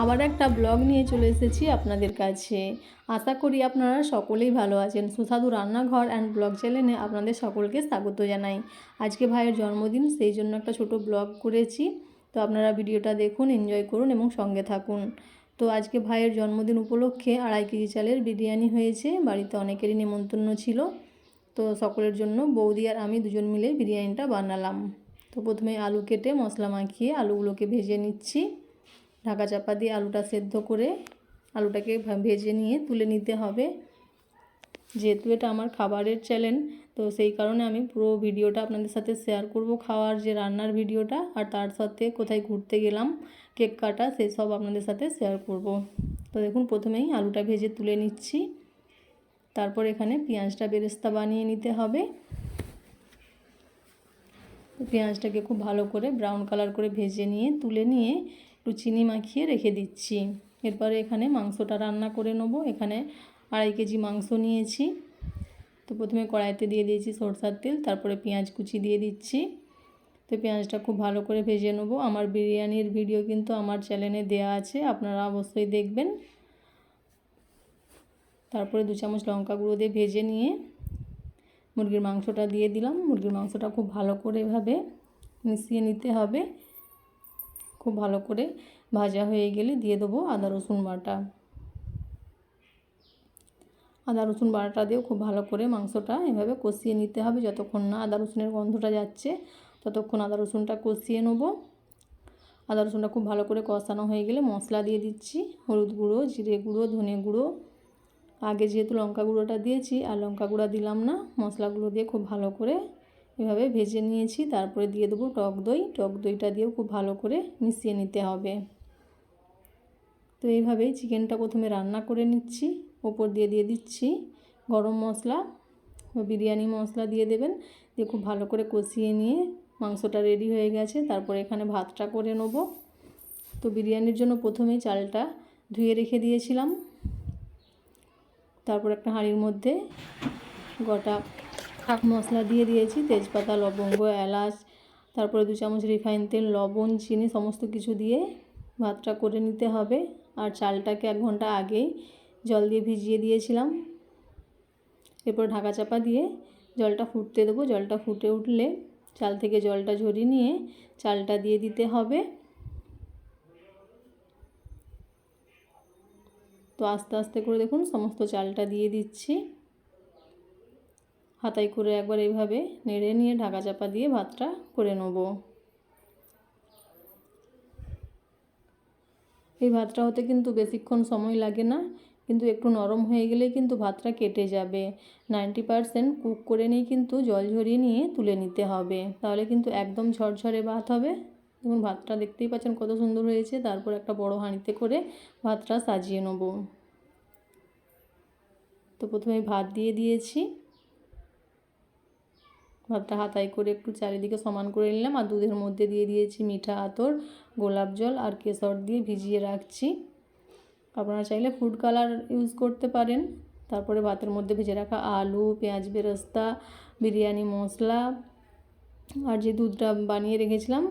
আবার একটা ব্লগ নিয়ে চলে এসেছি আপনাদের কাছে। আশা করি আপনারা সকলেই ভালো আছেন। সুস্বাদু রান্নাঘর অ্যান্ড ব্লগ চ্যানেলে আপনাদের সকলকে স্বাগত জানাই। আজকে ভাইয়ের জন্মদিন, সেই জন্য একটা ছোট ব্লগ করেছি। তো আপনারা ভিডিওটা দেখুন এনজয় করুন এবং সঙ্গে থাকুন। তো আজকে ভাইয়ের জন্মদিন উপলক্ষে আড়াই কেজি চালের বিরিয়ানি হয়েছে। বাড়িতে অনেকেরই নিমন্ত্রণ ছিল। তো সকলের জন্য বৌদি আর আমি দুজন মিলে বিরিয়ানিটা বানালাম। তো প্রথমে আলু কেটে মশলা মাখিয়ে আলুগুলোকে ভেজে নিচ্ছি। ঢাকা চাপা দিয়ে আলুটা সেদ্ধ করে আলুটাকে ভেজে নিয়ে তুলে নিতে হবে। যেহেতু এটা আমার খাবারের চ্যানেল তো সেই কারণে আমি পুরো ভিডিওটা আপনাদের সাথে শেয়ার করব। খাওয়ার যে রান্নার ভিডিওটা আর তার সাথে কোথায় ঘুরতে গেলাম, কেক কাটা সেসব আপনাদের সাথে শেয়ার করব। তো দেখুন, প্রথমেই আলুটা ভেজে তুলে নিচ্ছি। তারপর এখানে পেঁয়াজটা বেরেস্তা বানিয়ে নিতে হবে। পেঁয়াজটাকে খুব ভালো করে ব্রাউন কালার করে ভেজে নিয়ে তুলে নিয়ে একটু চিনি মাখিয়ে রেখে দিচ্ছি। এরপরে এখানে মাংসটা রান্না করে নেব। এখানে আড়াই কেজি মাংস নিয়েছি। তো প্রথমে কড়াইতে দিয়ে দিয়েছি সরষার তেল, তারপরে পেঁয়াজ কুচি দিয়ে দিচ্ছি। তো পেঁয়াজটা খুব ভালো করে ভেজে নেব। আমার বিরিয়ানির ভিডিও কিন্তু আমার চ্যানেলে দেওয়া আছে, আপনারা অবশ্যই দেখবেন। তারপরে দু চামচ লঙ্কা গুঁড়ো দিয়ে ভেজে নিয়ে মুরগির মাংসটা দিয়ে দিলাম। মুরগির মাংসটা খুব ভালো করে এভাবে মিশিয়ে নিতে হবে। খুব ভালো করে ভাজা হয়ে গেলে দিয়ে দেবো আদা, রসুন বাটা। আদা, রসুন বাটা দিয়েও খুব ভালো করে মাংসটা এভাবে কষিয়ে নিতে হবে যতক্ষণ না আদা, রসুনের গন্ধটা যাচ্ছে, ততক্ষণ আদা, রসুনটা কষিয়ে নেব। আদা, রসুনটা খুব ভালো করে কষানো হয়ে গেলে মশলা দিয়ে দিচ্ছি, হলুদ গুঁড়ো, জিরে গুঁড়ো, ধনে গুঁড়ো। আগে যেহেতু লঙ্কা গুঁড়োটা দিয়েছি, আর লঙ্কা গুঁড়া দিলাম না, মশলাগুলো দিয়ে খুব ভালো করে এভাবে ভেজে নিয়েছি। তারপরে দিয়ে দেবো টক দই। টক দইটা দিয়েও খুব ভালো করে মিশিয়ে নিতে হবে। তো এইভাবেই চিকেনটা প্রথমে রান্না করে নিচ্ছি। ওপর দিয়ে দিয়ে দিচ্ছি গরম মশলা বিরিয়ানি মশলা দিয়ে দেবেন। দিয়ে খুব ভালো করে কষিয়ে নিয়ে মাংসটা রেডি হয়ে গেছে। তারপরে এখানে ভাতটা করে নেব। তো বিরিয়ানির জন্য প্রথমেই চালটা ধুয়ে রেখে দিয়েছিলাম। তারপর একটা হাঁড়ির মধ্যে গোটা শাক মশলা দিয়ে দিয়েছি, তেজপাতা, লবঙ্গ, এলাচ, তারপরে দু চামচ রিফাইন তেল, লবণ, চিনি, সমস্ত কিছু দিয়ে ভাতটা করে নিতে হবে। আর চালটাকে এক ঘণ্টা আগেই জল দিয়ে ভিজিয়ে দিয়েছিলাম। এরপর ঢাকা চাপা দিয়ে জলটা ফুটতে দেবো। জলটা ফুটে উঠলে চাল থেকে জলটা ঝরিয়ে নিয়ে চালটা দিয়ে দিতে হবে। তো আস্তে আস্তে করে দেখুন, সমস্ত চালটা দিয়ে দিচ্ছি। হাতায় করে একবার এইভাবে নেড়ে নিয়ে ঢাকা চাপা দিয়ে ভাতটা করে নেব। এই ভাতটা হতে কিন্তু বেশিক্ষণ সময় লাগে না, কিন্তু একটু নরম হয়ে গেলেই কিন্তু ভাতটা কেটে যাবে। নাইনটি পারসেন্ট কুক করে নিয়ে কিন্তু জল ঝরিয়ে নিয়ে তুলে নিতে হবে। তাহলে কিন্তু একদম ঝরঝরে ভাত হবে। দেখুন, ভাতটা দেখতেই পাচ্ছেন কত সুন্দর হয়েছে। তারপর একটা বড় হাঁড়িতে করে ভাতটা সাজিয়ে নেব। তো প্রথমে ভাত দিয়ে দিয়েছি। ভাতটা হাতায় করে একটু চারিদিকে সমান করে নিলাম আর দুধের মধ্যে দিয়ে দিয়েছি মিঠা আতর, গোলাপ জল আর কেশর দিয়ে ভিজিয়ে রাখছি। আপনারা চাইলে ফুড কালার ইউজ করতে পারেন। তারপরে ভাতের মধ্যে ভেজে রাখা আলু, পেঁয়াজ বেরেস্তা, বিরিয়ানি, মশলা আর যে দুধটা বানিয়ে রেখেছিলাম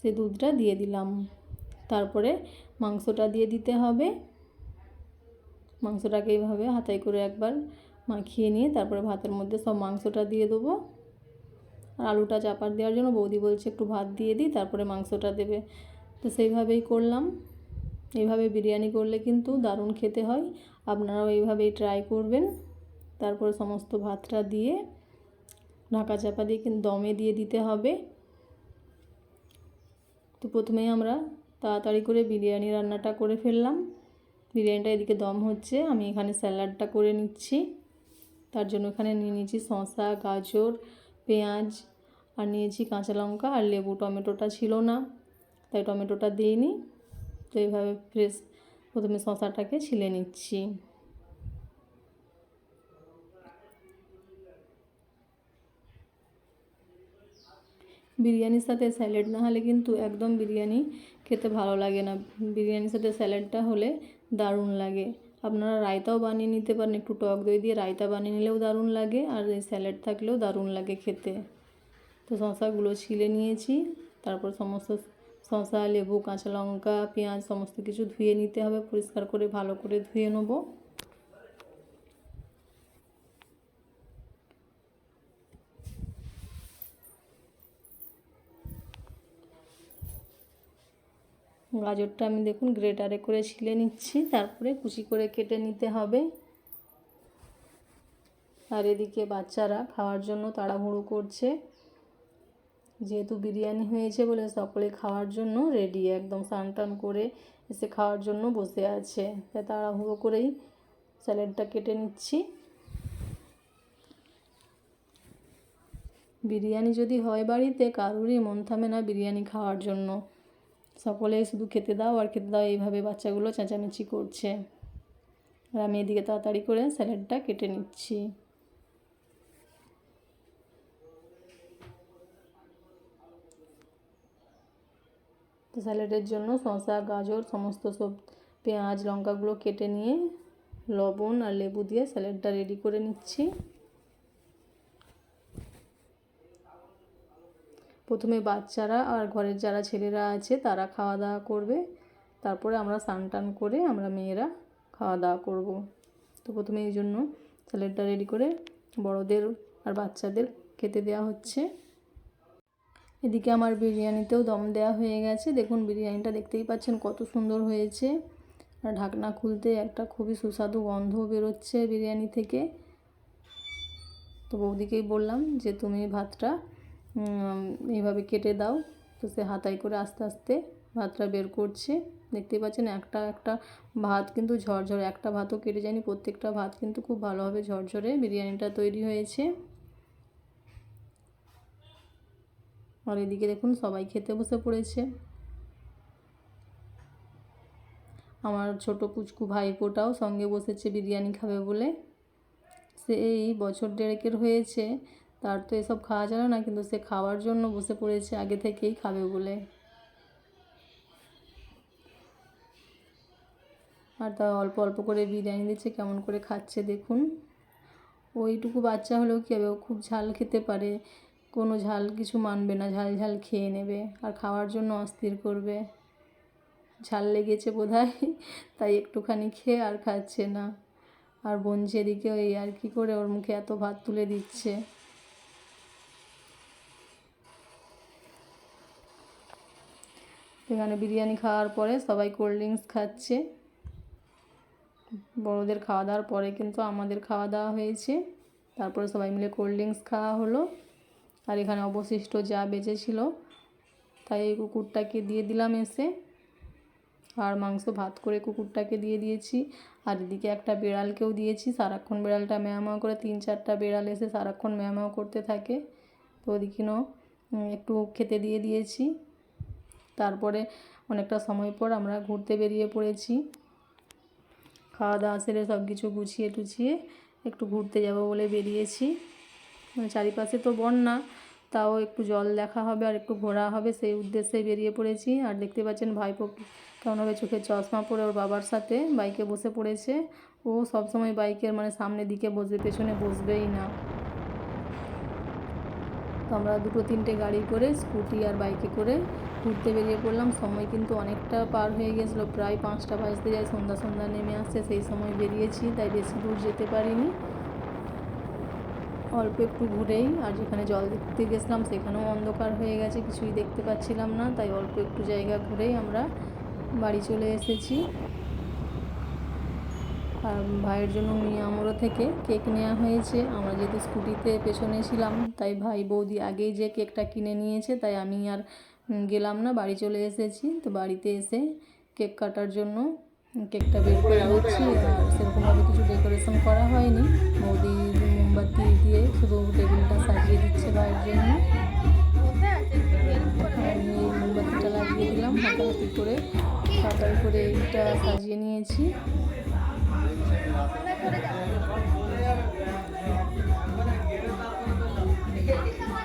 সেই দুধটা দিয়ে দিলাম। তারপরে মাংসটা দিয়ে দিতে হবে। মাংসটাকে এইভাবে হাতায় করে একবার মাখিয়ে নিয়ে তারপরে ভাতের মধ্যে সব মাংসটা দিয়ে দেবো। আর আলুটা চাপার দেওয়ার জন্য বৌদি বলছে একটু ভাত দিয়ে দিই, তারপরে মাংসটা দেবে। তো সেইভাবেই করলাম। এইভাবে বিরিয়ানি করলে কিন্তু দারুণ খেতে হয়। আপনারাও এইভাবেই ট্রাই করবেন। তারপরে সমস্ত ভাতটা দিয়ে ঢাকা চাপা দিয়ে কিন্তু দমে দিয়ে দিতে হবে। তো প্রথমেই আমরা তাড়াতাড়ি করে বিরিয়ানি রান্নাটা করে ফেললাম। বিরিয়ানিটা এদিকে দম হচ্ছে, আমি এখানে স্যালাডটা করে নিচ্ছি। তার জন্য এখানে নিয়ে নিয়েছি শসা, গাজর পেঁয়াজ আর নিয়েছি কাঁচা লঙ্কা আর লেবু। টমেটোটা ছিল না, তাই টমেটোটা দিইনি। তো এইভাবে ফ্রেশ প্রথমে শশাটাকে ছিলে নিচ্ছি। বিরিয়ানির সাথে স্যালাড না হলে কিন্তু একদম বিরিয়ানি খেতে ভালো লাগে না। বিরিয়ানির সাথে স্যালাডটা হলে দারুণ লাগে। আপনারা রায়তাও বানিয়ে নিতে পারেন, একটু টক দই দিয়ে রায়তা বানিয়ে নিলেও দারুণ লাগে, আর এই স্যালাড থাকলেও দারুণ লাগে খেতে। তো শশাগুলো ছিলে নিয়েছি, তারপর সমস্ত শশা লেবু, কাঁচা লঙ্কা, পেঁয়াজ, সমস্ত কিছু ধুয়ে নিতে হবে, পরিষ্কার করে, ভালো করে ধুয়ে নেব। গাজরটা আমি দেখুন গ্রেটারে করে ছিলে নিচ্ছি, তারপরে কুচি করে কেটে নিতে হবে। আর এদিকে বাচ্চারা খাওয়ার জন্য তাড়াহুড়ো করছে। যেহেতু বিরিয়ানি হয়েছে বলে সকলে খাওয়ার জন্য রেডি, একদম টান করে এসে খাওয়ার জন্য বসে আছে। তাই তাড়াহুড়ো করেই স্যালাডটা কেটে নিচ্ছি। বিরিয়ানি যদি হয় বাড়িতে, কারোরই মন থামে না বিরিয়ানি খাওয়ার জন্য। সকলেই শুধু খেতে দাও আর খেতে দাও, এইভাবে বাচ্চাগুলো চেঁচামেচি করছে। আর আমি এদিকে তাড়াতাড়ি করে স্যালাডটা কেটে নিচ্ছি। তো স্যালাডের জন্য শসা, গাজর, সমস্ত সব পেঁয়াজ, লঙ্কাগুলো কেটে নিয়ে লবণ আর লেবু দিয়ে স্যালাডটা রেডি করে নিচ্ছি। প্রথমে বাচ্চারা আর ঘরের যারা ছেলেরা আছে তারা খাওয়া দাওয়া করবে। তারপরে আমরা স্নান টান করে আমরা মেয়েরা খাওয়া দাওয়া করব। তো প্রথমে এই জন্য স্যালাডটা রেডি করে বড়দের আর বাচ্চাদের খেতে দেওয়া হচ্ছে। এদিকে আমার বিরিয়ানিতেও দম দেওয়া হয়ে গেছে। দেখুন বিরিয়ানিটা দেখতেই পাচ্ছেন কত সুন্দর হয়েছে। আর ঢাকনা খুলতে একটা খুবই সুস্বাদু গন্ধ বেরোচ্ছে বিরিয়ানি থেকে। তো বৌদিকেই বললাম যে তুমি ভাতটা এইভাবে কেটে দাও। তো সে হাতাই করে আস্তে আস্তে ভাতটা বের করছে। দেখতেই পাচ্ছেন একটা একটা ভাত কিন্তু ঝরঝরে, একটা ভাতও কেটে যায়নি। প্রত্যেকটা ভাত কিন্তু খুব ভালোভাবে ঝরঝরে বিরিয়ানিটা তৈরি হয়েছে। আর এদিকে দেখুন সবাই খেতে বসে পড়েছে। আমার ছোট পুচকু ভাইপোটাও সঙ্গে বসেছে বিরিয়ানি খাবে বলে। সে এই বছর দেড়েকের হয়েছে। তার তো এসব খাওয়া যায় না, কিন্তু সে খাওয়ার জন্য বসে পড়েছে আগে থেকেই খাবে বলে। আর তা অল্প অল্প করে বিরিয়ানি দিচ্ছে, কেমন করে খাচ্ছে দেখুন। ওইটুকু বাচ্চা হলেও কী হবে, ও খুব ঝাল খেতে পারে, কোনো ঝাল কিছু মানবে না, ঝাল ঝাল খেয়ে নেবে আর খাওয়ার জন্য অস্থির করবে। ঝাল লেগেছে বোধ তাই একটুখানি খেয়ে আর খাচ্ছে না। আর বোনঝি এদিকে ওই আর কি করে, ওর মুখে এত ভাত তুলে দিচ্ছে। এখানে বিরিয়ানি খাওয়ার পরে সবাই কোল্ড ড্রিঙ্কস খাচ্ছে। বড়োদের খাওয়া দাওয়ার পরে কিন্তু আমাদের খাওয়া দাওয়া হয়েছে। তারপরে সবাই মিলে কোল্ড ড্রিঙ্কস খাওয়া হলো। আর এখানে অবশিষ্ট যা বেঁচেছিল তাই এই কুকুরটাকে দিয়ে দিলাম এসে। আর মাংস ভাত করে কুকুরটাকে দিয়ে দিয়েছি। আর এদিকে একটা বেড়ালকেও দিয়েছি। সারাক্ষণ বেড়ালটা ম্যাও করে তিন চারটা বেড়াল এসে সারাক্ষণ ম্যাও করতে থাকে। তো ওদিকেও একটু খেতে দিয়ে দিয়েছি। তারপরে অনেকটা সময় পর আমরা ঘুরতে বেরিয়ে পড়েছি। খাওয়া দাওয়া সেরে সব কিছু গুছিয়ে টুছিয়ে একটু ঘুরতে যাব বলে বেরিয়েছি। মানে চারিপাশে তো বন্যা, তাও একটু জল দেখা হবে আর একটু ঘোরা হবে সেই উদ্দেশ্যে বেরিয়ে পড়েছি। আর দেখতে পাচ্ছেন ভাইপো কেমনভাবে চোখে চশমা পরে ওর বাবার সাথে, বাইকে বসে পড়েছে। ও সবসময় বাইকের মানে সামনের দিকে বসবে, পেছনে বসবেই না। তো আমরা দুটো তিনটে গাড়ি করে, স্কুটি আর বাইকে করে ঘুরতে বেরিয়ে পড়লাম। সময় কিন্তু অনেকটা পার হয়ে গেছিল, প্রায় পাঁচটা বাজতে যায়, সন্ধ্যা সন্ধ্যা নেমে আসছে, সেই সময় বেরিয়েছি, তাই বেশি দূর যেতে পারিনি। অল্প একটু ঘুরেই, আর যেখানে জল দেখতে গেছিলাম, সেখানেও অন্ধকার হয়ে গেছে, কিছুই দেখতে পাচ্ছিলাম না, তাই অল্প একটু জায়গা ঘুরেই আমরা বাড়ি চলে এসেছি। ভাইয়ের জন্য মিয়ামোড়ো থেকে কেক নেওয়া হয়েছে। আমরা যেহেতু স্কুটিতে পেছনে ছিলাম, তাই ভাই বৌদি আগেই যে কেকটা কিনে নিয়েছে, তাই আমি আর গেলাম না, বাড়ি চলে এসেছি। তো বাড়িতে এসে কেক কাটার জন্য কেকটা বের করে নিচ্ছি আর সেরকমভাবে কিছু ডেকোরেশন করা হয়নি। বৌদি মোমবাতি দিয়ে শুধু টেবিলটা সাজিয়ে দিচ্ছে ভাইয়ের জন্য। আমি মোমবাতিটা লাগিয়ে দিলাম, হাতাহাতি করে তাড়াতাড়ি করে এইটা সাজিয়ে নিয়েছি।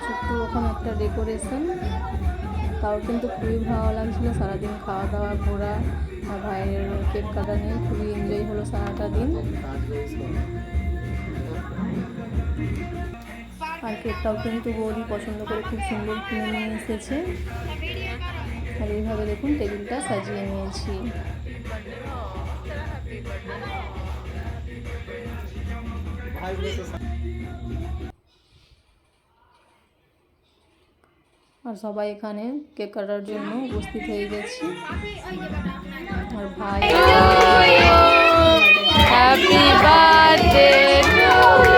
ছোট্ট রকম একটা ডেকোরেশন তাও কিন্তু খুবই ভালো লাগছিল। সারাদিন খাওয়া দাওয়া ঘোরা, আর ভাইয়ের কেক কাটা নিয়ে খুবই এনজয় হলো সারাটা দিন। আর কেকটাও কিন্তু বৌদি পছন্দ করে খুব সুন্দর কিনে নিয়ে এসেছে। আর এইভাবে দেখুন, টেবিলটা সাজিয়ে নিয়েছি। আর সবাই এখানে কেক কাটার জন্য উপস্থিত হয়ে গেছি। আর ভাই হ্যাপি birthday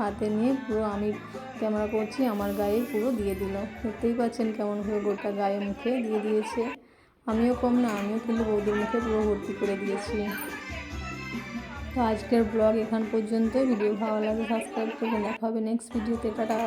হাতে নিয়ে পুরো আমি ক্যামেরা করছি, আমার গায়ে পুরো দিয়ে দিল। দেখতেই পাচ্ছেন কেমন করে গোটা গায়ে মুখে দিয়ে দিয়েছে। আমিও কম না, আমিও কিন্তু বৌদির মুখে পুরো ভর্তি করে দিয়েছি। তো আজকের ব্লগ এখান পর্যন্ত ভিডিও ভালো লাগে সাবস্ক্রাইব করে দেখা হবে নেক্সট ভিডিওতে টাটা।